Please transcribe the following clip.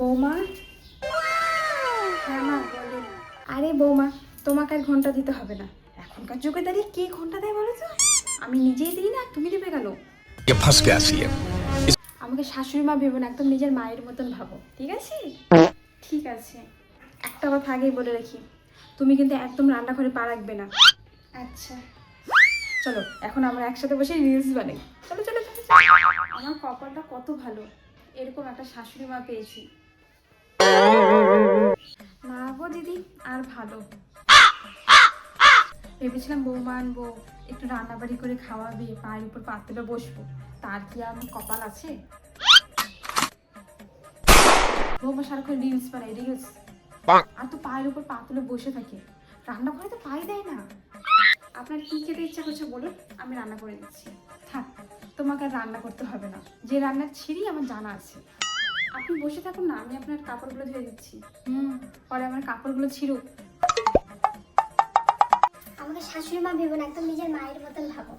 বৌমা? হ্যাঁ মা আরে বৌমা তোমাকে আর ঘণ্টা দিতে হবে না। এখনকার যুগে দাঁড়িয়ে কে ঘণ্টা দেয় বলো তো? আমি নিজেই দিই না তুমি দেবে কেন? আমাকে শাশুড়ি মা ভেবো না একদম নিজের মায়ের মতন ভাবো ঠিক আছে? ঠিক আছে। একটা কথা আগেই বলে রাখি তুমি কিন্তু একদম রান্নাঘরে পা রাখবে না। আচ্ছা। চলো এখন আমরা একসাথে বসে রিলস বানাই। চলো চলো চলো। আমার কপালটা কত ভালো। এরকম একটা শাশুড়ি মা পেয়েছি। দিদি আর ভালো। ভেবেছিলাম বৌমা আনব একটু রান্নাবাড়ি করে খাওয়াবে পায়ের উপর পা তুলে বসবো। তার কি আমি কপাল আছে? বৌমা সারাক্ষণ রিলস বানাই রিলস আর তো পায়ের উপর পা তুলে বসে থাকে। রান্না করে তো পাই দেয় না। আপনার কি খেতে ইচ্ছা করছে বলুন? আমি রান্না করে দিচ্ছি। থাক তোমাকে আর রান্না করতে হবে না। যে রান্নার ছিঁড়ি আমার জানা আছে। আপনি বসে থাকুন না আমি আপনার কাপড়গুলো ধুয়ে দিচ্ছি। হুম। পরে আমার কাপড়গুলো ছিঁড়ুক। আমাকে শাশুড়ি মা ভেবো না একদম নিজের মায়ের মতন ভাবো